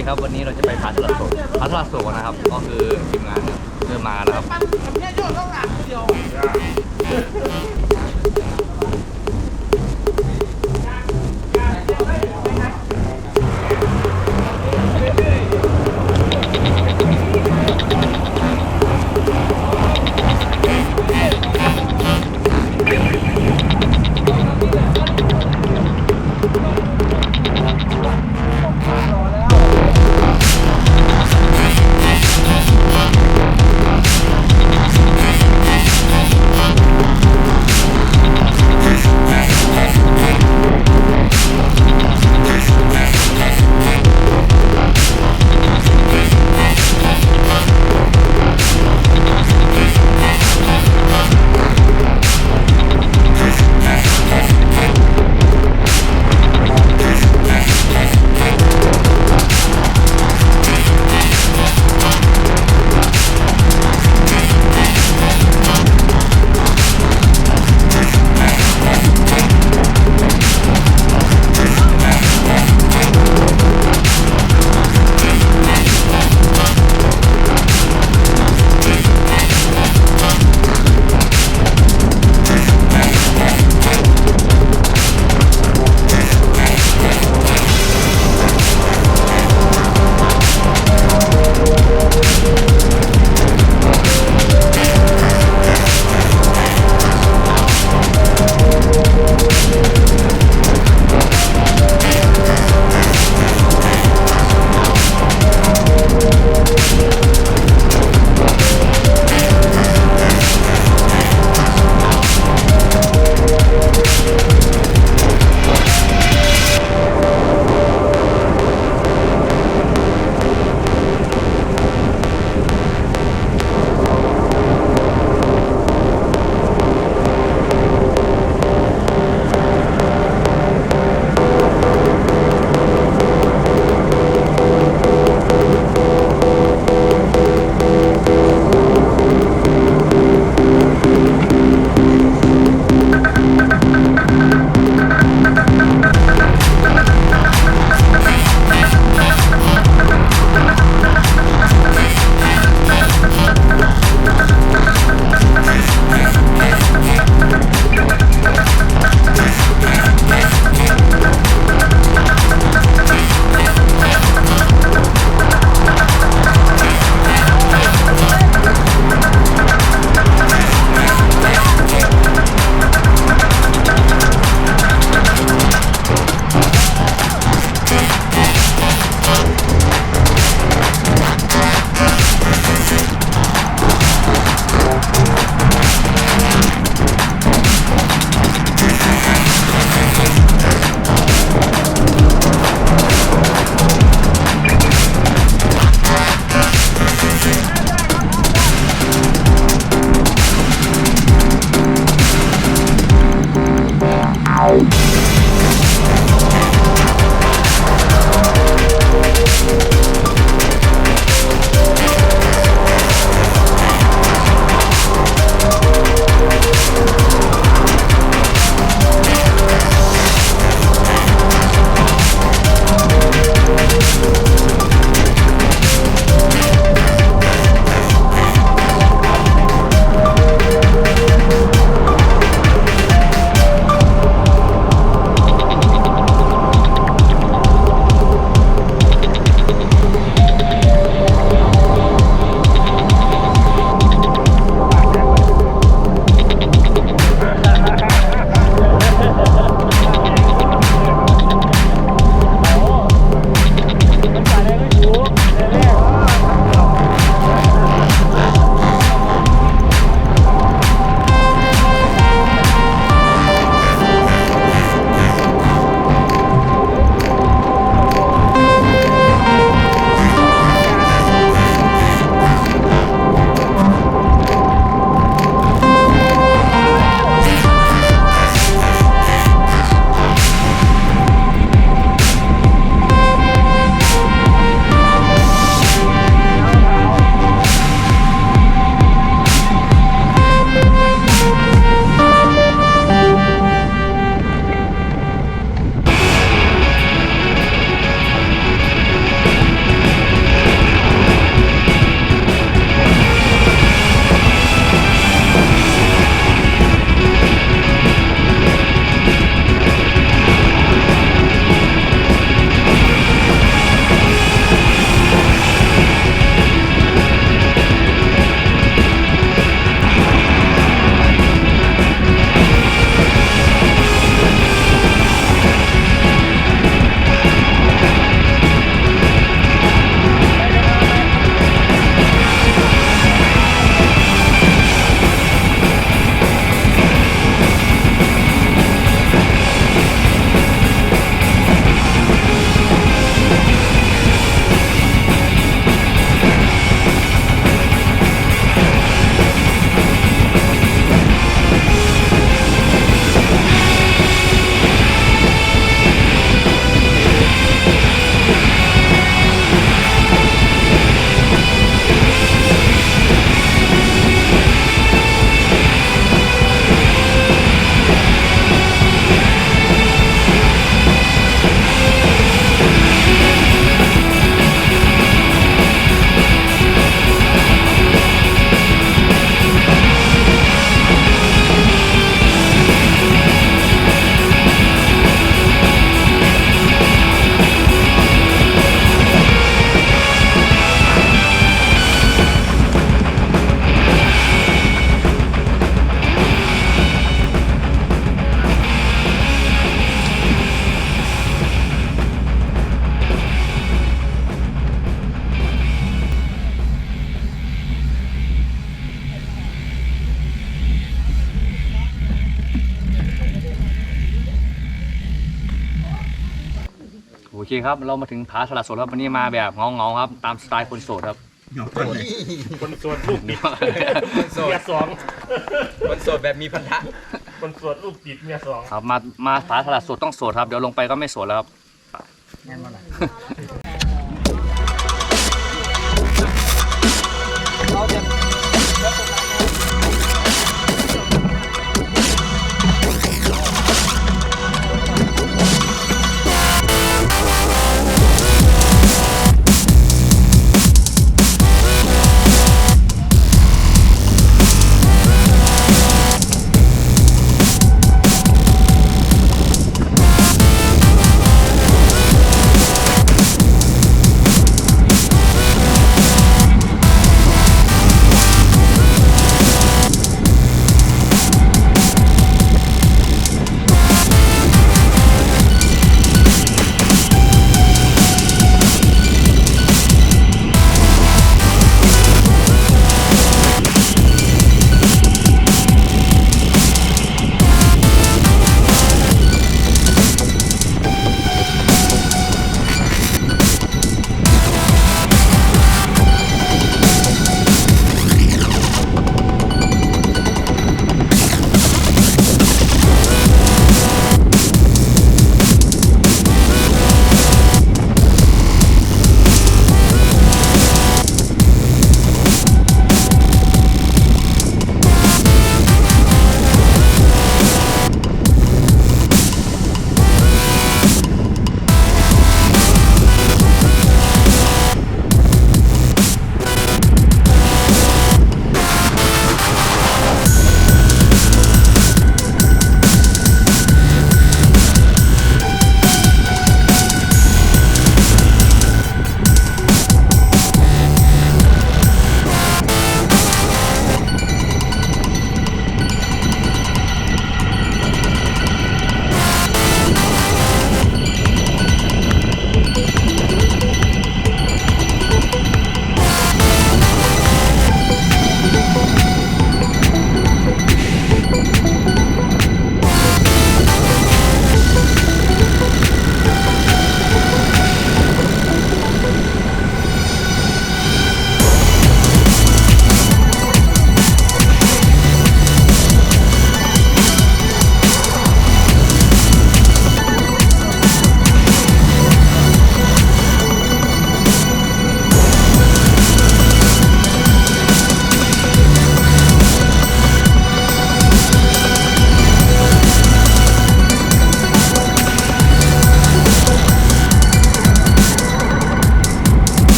ดีครับ วันนี้เราจะไปพาทลาดโศกพาทลาดโศกนะครับ ก็คือทีมงานเริ่มมาแล้วครับ เคครับ เรามาถึงผาสลัดโสดครับวันนี้มาแบบเงาๆครับ ตามสไตล์คนโสดครับ คนโสดลูกติดโสดเมียสองคนโสดแบบมีพันธะคนโสดลูกติดเมียสองครับมามาผาสลัดโสดต้องโสดครับ เดี๋ยวลงไปก็ไม่โสดแล้วครับเ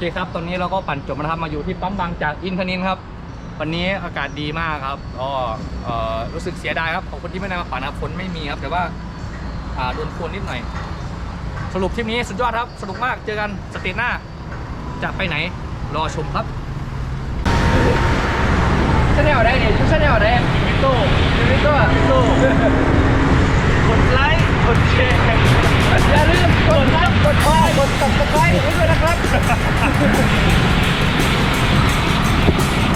คครับตอนนี้เราก็ปั่นจบนะครับมาอยู่ที่ปั๊มบางจากอินทนินครับ วันนี้อากาศดีมากครับก็รู้สึกเสียดายครับของคนที่ไม่ได้มาปั่นนะฝนไม่มีครับ แต่ว่าโดนโคลนนิดหน่อย สรุปทริปนี้สุดยอดครับสนุกมากเจอกันสเตจหน้า จะไปไหนรอชมครับชาแนลได้เนี่ยชาแนลได้มิโต้มิโต้มิโต้กดไลค์กดแชร์ อย่าลืมกดไลค์กดแชร์กด subscribe ไว้ด้วยนะครับ